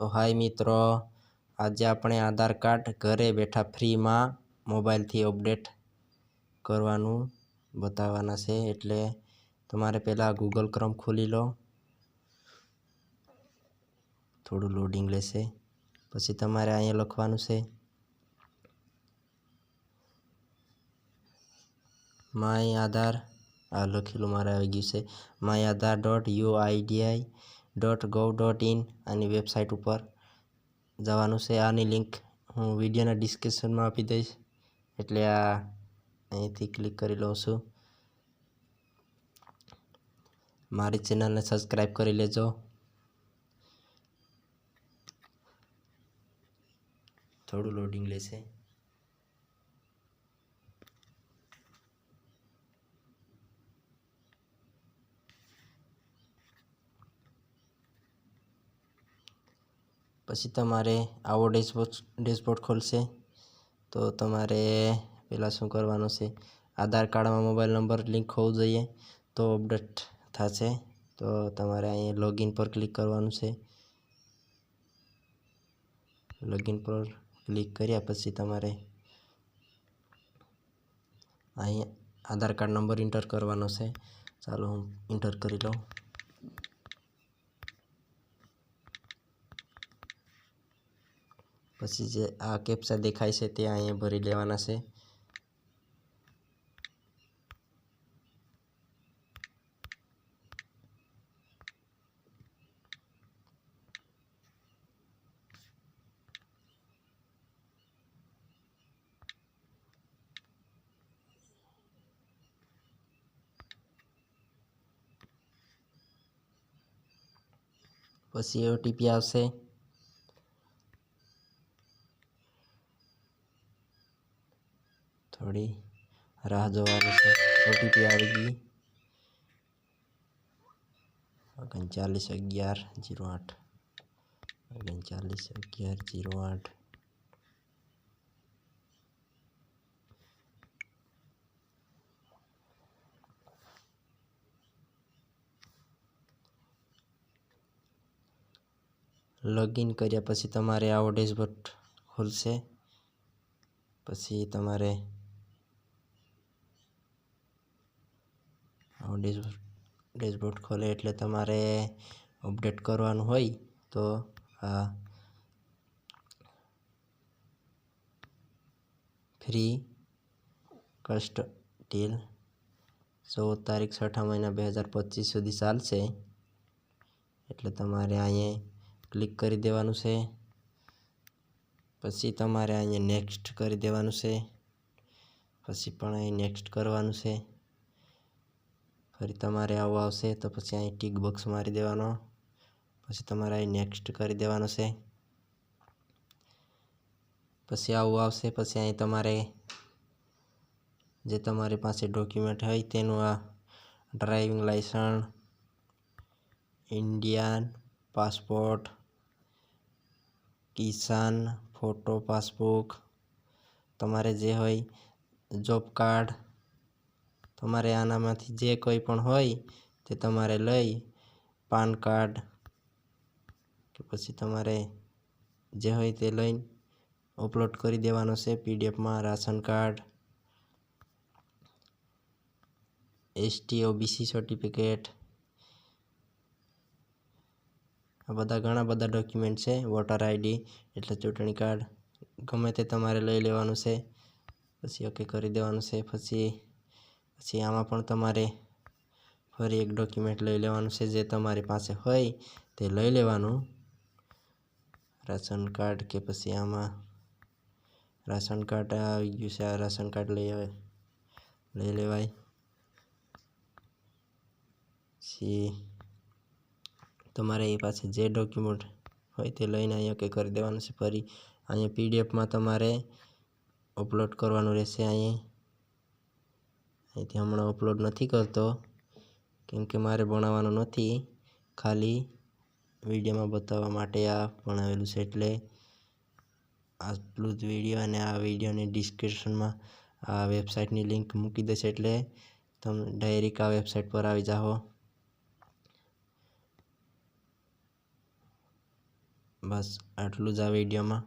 તો હાય મિત્રો, આજે આપણે આધાર કાર્ડ ઘરે બેઠા ફ્રીમાં મોબાઈલથી અપડેટ કરવાનું બતાવવાના છે. એટલે તમારે પહેલાં ગૂગલ ક્રમ ખોલી લો. થોડું લોડિંગ લેશે. પછી તમારે અહીંયા લખવાનું છે. માય આધાર, આ લખેલું મારે આવી ગયું છે. My Aadhaar dot U IDAI dot gov dot in આની વેબસાઇટ ઉપર જવાનું છે. આની લિંક હું વિડીયોના ડિસ્ક્રિપ્શનમાં આપી દઈશ. એટલે આ અહીંથી ક્લિક કરી લઉં છું. મારી ચેનલને સબસ્ક્રાઈબ કરી લેજો. થોડું લોડિંગ લેશે. પછી તમારે આવો ડેશબોર્ડ ડેશબોર્ડ ખોલશે. તો તમારે પહેલાં શું કરવાનું છે? આધાર કાર્ડમાં મોબાઈલ નંબર લિંક હોવું જોઈએ તો અપડેટ થશે. તો તમારે અહીં લોગિન પર ક્લિક કરવાનું છે. લોગિન પર ક્લિક કર્યા પછી તમારે અહીં આધાર કાર્ડ નંબર ઇન્ટર કરવાનો છે. ચાલો હું ઇન્ટર કરી લઉં. પછી જે આ કેપ્ચા દેખાય છે તે અહીંયા ભરી લેવાના છે. પછી ઓટીપી આવશે. થોડી રાહ જોવાની છે ઓટીપી આવી ગઈ ઓગણચાલીસ અગિયાર જીરો આઠ ઓગણચાલીસ અગિયાર જીરો આઠ લોગિન કર્યા પછી તમારે આવો ડેશબોર્ડ ખુલશે પછી તમારે ડેશબોર્ડ ડેશબોર્ડ ખોલે એટલે તમારે અપડેટ કરવાનું હોય તો આ ફ્રી કસ્ટ ટીલ ચૌદ તારીખ છઠ્ઠા મહિના બે હજાર પચીસ સુધી ચાલશે. એટલે તમારે અહીંયા ક્લિક કરી દેવાનું છે. પછી તમારે અહીંયા નેક્સ્ટ કરી દેવાનું છે. પછી પણ અહીં નેક્સ્ટ કરવાનું છે. ફરી તમારે આવું આવશે તો પછી અહીં ટીક બોક્સ મારી દેવાનો. પછી તમારે અહીં નેક્સ્ટ કરી દેવાનું છે. પછી આવું આવશે, પછી અહીં તમારે જે તમારી પાસે ડોક્યુમેન્ટ હોય તેનું આ ડ્રાઇવિંગ લાઇસન્સ, ઇન્ડિયન પાસપોર્ટ, કિસાન ફોટો પાસબુક, તમારે જે હોય, જોબ કાર્ડ તમારે આનામાંથી જે કોઈ પણ હોય તે તમારે લઈ, પાન કાર્ડ કે પછી તમારે જે હોય તે લઈને અપલોડ કરી દેવાનો છે. પીડીએફમાં ration card ST OBC certificate, આ બધા ઘણા બધા ડોક્યુમેન્ટ છે. વોટર આઈડી એટલે ચૂંટણી કાર્ડ ગમે તે તમારે લઈ લેવાનું છે. પછી ઓકે કરી દેવાનું છે. પછી પછી આમાં પણ તમારે ફરી એક ડોક્યુમેન્ટ લઈ લેવાનું છે જે તમારી પાસે હોય તે લઈ લેવાનું. રાશન કાર્ડ કે પછી આમાં રાશન કાર્ડ આવી ગયું છે, આ રાશન કાર્ડ લઈ આવે લઈ લેવાય. પછી તમારે એ પાસે જે ડોક્યુમેન્ટ હોય તે લઈને અહીંયા કે કરી દેવાનું છે. ફરી અહીંયા પીડીએફમાં તમારે અપલોડ કરવાનું રહેશે અહીં અહીંથી હમણાં અપલોડ નથી કરતો, કેમ કે મારે ભણાવવાનું નથી. ખાલી વિડીયોમાં બતાવવા માટે આ ભણાવેલું છે એટલે આટલું જ વીડિયો અને આ વિડીયોની ડિસ્ક્રિપ્શનમાં આ વેબસાઇટની લિંક મૂકી દેશે એટલે તમે ડાયરેક્ટ આ વેબસાઇટ પર આવી જાઓ બસ, આટલું જ આ વિડીયોમાં.